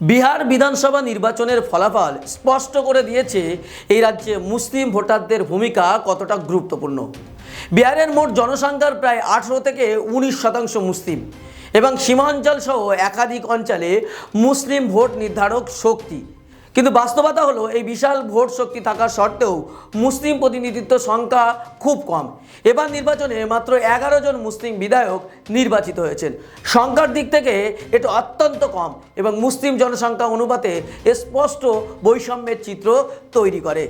বিহার বিধানসভা নির্বাচনের ফলাফল স্পষ্ট করে দিয়েছে এই রাজ্যে মুসলিম ভোটারদের ভূমিকা কতটা গুরুত্বপূর্ণ। বিহারের মোট জনসংখ্যার প্রায় আঠেরো থেকে উনিশ শতাংশ মুসলিম এবং সীমাঞ্চলসহ একাধিক অঞ্চলে মুসলিম ভোট নির্ধারক শক্তি। কিন্তু বাস্তবতা হলো, এই বিশাল ভোট শক্তি থাকা সত্ত্বেও মুসলিম প্রতিনিধিত্ব সংখ্যা খুব কম। এবার নির্বাচনে মাত্র এগারো জন মুসলিম বিধায়ক নির্বাচিত হয়েছেন। সংখ্যার দিক থেকে এটা অত্যন্ত কম এবং মুসলিম জনসংখ্যা অনুপাতে স্পষ্ট বৈষম্যের চিত্র তৈরি করে।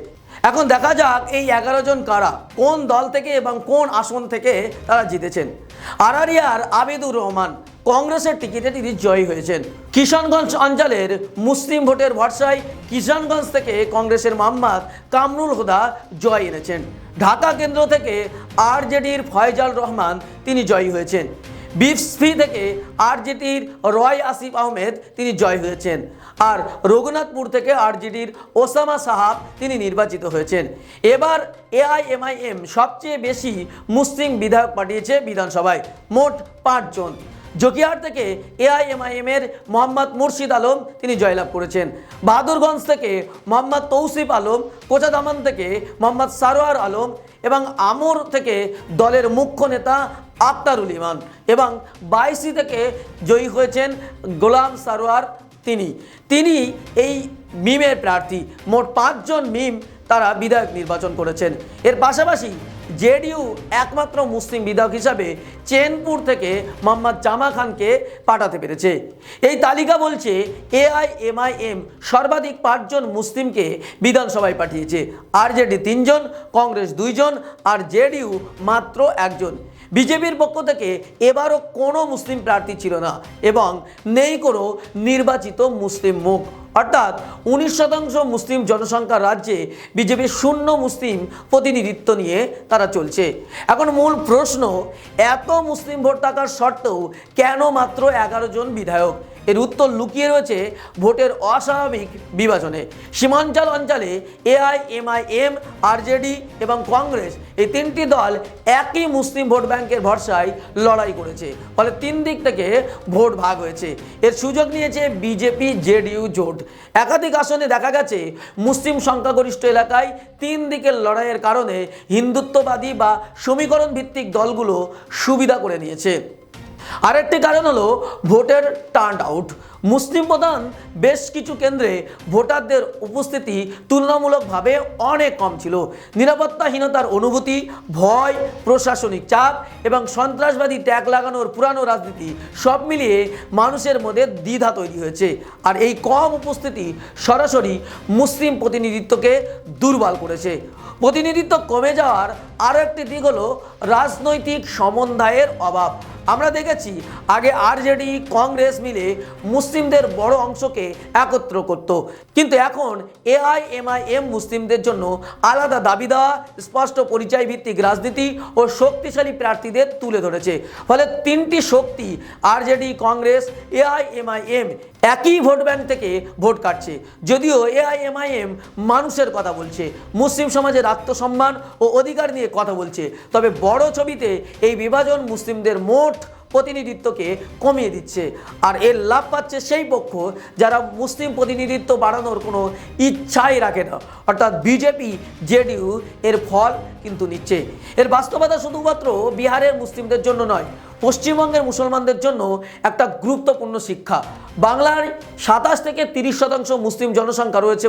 এখন দেখা যাক এই এগারো জন কারা, কোন দল থেকে এবং কোন আসন থেকে তারা জিতেছেন। আরারিয়ার আবেদুর রহমান কংগ্রেসের টিকিটে তিনি জয়ী হয়েছেন। কিষানগঞ্জ অঞ্চলের মুসলিম ভোটের ভরসায় কিষানগঞ্জ থেকে কংগ্রেসের মোহাম্মদ কামরুল হুদা জয় এনেছেন। ঢাকা কেন্দ্র থেকে আরজেডির ফয়জাল রহমান তিনি জয়ী হয়েছেন। বিফসফি থেকে আরজেডির রয় আসিফ আহমেদ তিনি জয় হয়েছেন। আর রঘুনাথপুর থেকে আরজেডির ওসামা সাহাব তিনি নির্বাচিত হয়েছেন। এবার এআইএমআইএম সবচেয়ে বেশি মুসলিম বিধায়ক পাঠিয়েছে বিধানসভায়। মোট পাঁচজন। জকিয়ার থেকে এআইএমআইএম এর মোহাম্মদ মুর্শিদ আলম তিনি জয়লাভ করেছেন। বাহাদুরগঞ্জ থেকে মোহাম্মদ তৌসিফ আলম কোচাদামান থেকে মোহাম্মদ সারোয়ার আলম এবং আমর থেকে দলের মুখ্য নেতা আক্তারুল ইমান এবং বাইসি থেকে জয়ী হয়েছেন গোলাম সারোয়ার তিনি। তিনি এই মিমের প্রার্থী। মোট পাঁচজন মিম তারা বিধায়ক নির্বাচন করেছেন। এর পাশাপাশি জেডিইউ একমাত্র মুসলিম বিধায়ক হিসাবে চেনপুর থেকে মোহাম্মদ জামা খানকে পাঠাতে পেরেছে। এই তালিকা বলছে, এআইএমআইএম সর্বাধিক পাঁচজন মুসলিমকে বিধানসভায় পাঠিয়েছে। আরজেডি তিনজন, কংগ্রেস দুইজন, আর জেডিইউ মাত্র একজন। বিজেপির পক্ষ থেকে এবারও কোনো মুসলিম প্রার্থী ছিল না এবং নেই কোনো নির্বাচিত মুসলিম মুখ। অর্থাৎ উনিশ শতাংশ মুসলিম জনসংখ্যা রাজ্যে বিজেপির শূন্য মুসলিম প্রতিনিধিত্ব নিয়ে তারা চলছে। এখন মূল প্রশ্ন, এত মুসলিম ভোট থাকার সত্ত্বেও কেন মাত্র এগারো জন বিধায়ক? এর উত্তর লুকিয়ে রয়েছে ভোটের অস্বাভাবিক বিভাজনে। সীমাঞ্চল অঞ্চলে এআইএমআইএম আরজেডি এবং কংগ্রেস এই তিনটি দল একই মুসলিম ভোট ব্যাংকের ভরসায় লড়াই করেছে। ফলে তিন দিক থেকে ভোট ভাগ হয়েছে। এর সুযোগ নিয়েছে বিজেপি, জেডিইউ জোট। একাধিক আসনে দেখা গেছে মুসলিম সংখ্যাগরিষ্ঠ এলাকায় তিন দিকের লড়াইয়ের কারণে হিন্দুত্ববাদী বা সমীকরণ ভিত্তিক দলগুলো সুবিধা করে নিয়েছে আরেকটি কারণ হলো ভোটের টার্ন আউট মুসলিম প্রধান বেশ কিছু কেন্দ্রে ভোটারদের উপস্থিতি তুলনামূলকভাবে অনেক কম ছিল। নিরাপত্তাহীনতার অনুভূতি, ভয়, প্রশাসনিক চাপ এবং সন্ত্রাসবাদী ট্যাগ লাগানোর পুরানো রাজনীতি সব মিলিয়ে মানুষের মধ্যে দ্বিধা তৈরি হয়েছে। আর এই কম উপস্থিতি সরাসরি মুসলিম প্রতিনিধিত্বকে দুর্বল করেছে। প্রতিনিধিত্ব কমে যাওয়ার আরও একটি দিক হলো রাজনৈতিক সমন্বয়ের অভাব। আমরা দেখেছি আগে আরজেডি, কংগ্রেস মিলে মুসলিমদের বড় অংশকে একত্র করত। কিন্তু এখন এআই এআইএমআইএম মুসলিমদের জন্য আলাদা দাবি দেওয়া স্পষ্ট পরিচয় ভিত্তিক রাজনীতি ও শক্তিশালী প্রার্থীদের তুলে ধরেছে। ফলে তিনটি শক্তি, আরজেডি, কংগ্রেস, এআই এআইএমআইএম একই ভোট ব্যাংক থেকে ভোট কাটছে। যদিও এআইএমআইএম মানুষের কথা বলছে, মুসলিম সমাজের আত্মসম্মান ও অধিকার নিয়ে কথা বলছে। তবে বড় ছবিতে এই বিভাজন মুসলিমদের মোট প্রতিনিধিত্বকে কমিয়ে দিচ্ছে। আর এর লাভ পাচ্ছে সেই পক্ষ যারা মুসলিম প্রতিনিধিত্ব বাড়ানোর কোনো ইচ্ছাই রাখে না। অর্থাৎ বিজেপি, জেডিইউ এর ফল কিন্তু নিচ্ছে। এর বাস্তবতা শুধুমাত্র বিহারের মুসলিমদের জন্য নয় পশ্চিমবঙ্গের মুসলমানদের জন্য একটা গুরুত্বপূর্ণ শিক্ষা। বাংলার সাতাশ থেকে তিরিশ শতাংশ মুসলিম জনসংখ্যা রয়েছে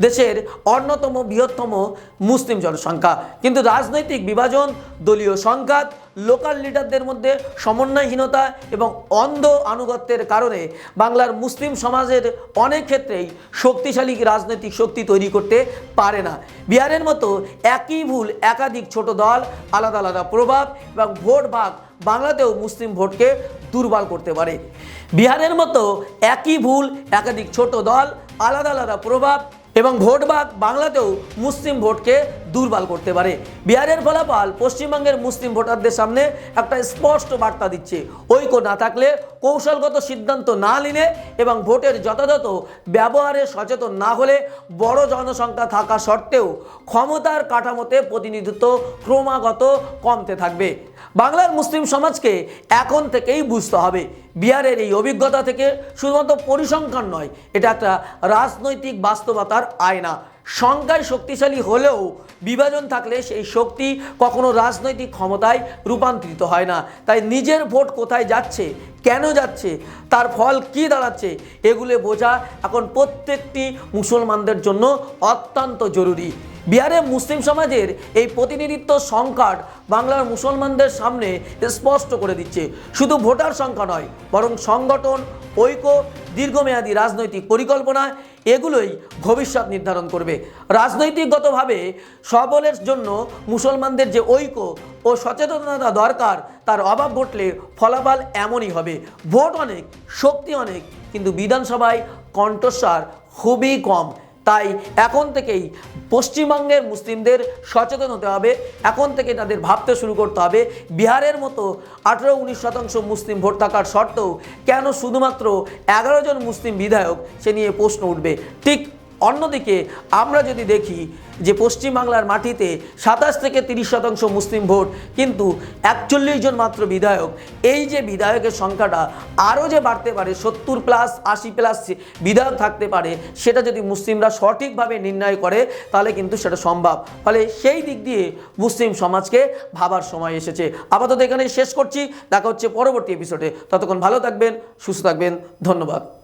দেশের অন্যতম বৃহত্তম মুসলিম জনসংখ্যা। কিন্তু রাজনৈতিক বিভাজন, দলীয় সংঘাত লোকাল লিডারদের মধ্যে সমন্বয়হীনতা এবং অন্ধ আনুগত্যের কারণে বাংলার মুসলিম সমাজের অনেক ক্ষেত্রেই শক্তিশালী রাজনৈতিক শক্তি তৈরি করতে পারে না। বিহারের মতো একই ভুল একাধিক ছোট দল, আলাদা আলাদা প্রভাব এবং ভোট ভাগ বাংলাতেও মুসলিম ভোটকে দুর্বল করতে পারে। বিহারের মতো একই ভুল একাধিক ছোট দল, আলাদা আলাদা প্রভাব এবং ভোট ভাগ বাংলাতেও মুসলিম ভোটকে দুর্বল করতে পারে। বিহারের ফলাফল পশ্চিমবঙ্গের মুসলিম ভোটারদের সামনে একটা স্পষ্ট বার্তা দিচ্ছে। ঐক্য না থাকলে কৌশলগত সিদ্ধান্ত না নিলে এবং ভোটের যথাযথ ব্যবহারে সচেতন না হলে বড় জনসংখ্যা থাকা সত্ত্বেও ক্ষমতার কাঠামোতে প্রতিনিধিত্ব ক্রমাগত কমতে থাকবে। বাংলার মুসলিম সমাজকে এখন থেকেই বুঝতে হবে। বিহারের এই অভিজ্ঞতা থেকে শুধুমাত্র পরিসংখ্যান নয়, এটা একটা রাজনৈতিক বাস্তবতার আয়না। সংখ্যায় শক্তিশালী হলেও বিভাজন থাকলে সেই শক্তি কখনো রাজনৈতিক ক্ষমতায় রূপান্তরিত হয় না। তাই নিজের ভোট কোথায় যাচ্ছে, কেন যাচ্ছে, তার ফল কি দাঁড়াচ্ছে, এগুলো বোঝা এখন প্রত্যেকটি মুসলমানদের জন্য অত্যন্ত জরুরি। বিহারে মুসলিম সমাজের এই প্রতিনিধিত্ব সংকট বাংলার মুসলমানদের সামনে স্পষ্ট করে দিচ্ছে। শুধু ভোটার সংখ্যা নয়, বরং সংগঠন, ঐক্য, দীর্ঘমেয়াদী রাজনৈতিক পরিকল্পনা, এগুলোই ভবিষ্যৎ নির্ধারণ করবে। রাজনৈতিকগতভাবে সবলের জন্য মুসলমানদের যে ঐক্য ও সচেতনতা দরকার, তার অভাব ঘটলে ফলাফল এমনই হবে। ভোট অনেক, শক্তি অনেক, কিন্তু বিধানসভায় কণ্ঠস্বর খুবই কম। তাই এখন থেকেই পশ্চিমবঙ্গের মুসলিমদের সচেতন হতে হবে। এখন থেকে তাদের ভাবতে শুরু করতে হবে, বিহারের মতো আঠেরো উনিশ শতাংশ মুসলিম ভোট থাকার সত্ত্বেও কেন শুধুমাত্র এগারো জন মুসলিম বিধায়ক, সে নিয়ে প্রশ্ন উঠবে। ঠিক অন্যদিকে, আমরা যদি দেখি যে পশ্চিমবাংলার মাটিতে সাতাশ থেকে তিরিশ শতাংশ মুসলিম ভোট, কিন্তু একচল্লিশ জন মাত্র বিধায়ক, এই যে বিধায়কের সংখ্যাটা আরও যে বাড়তে পারে, সত্তর প্লাস আশি প্লাস বিধায়ক থাকতে পারে, সেটা যদি মুসলিমরা সঠিকভাবে নির্ণয় করে, তাহলে কিন্তু সেটা সম্ভব। ফলে সেই দিক দিয়ে মুসলিম সমাজকে ভাবার সময় এসেছে। আপাতত এখানে শেষ করছি। দেখা হচ্ছে পরবর্তী এপিসোডে ততক্ষণ ভালো থাকবেন, সুস্থ থাকবেন। ধন্যবাদ।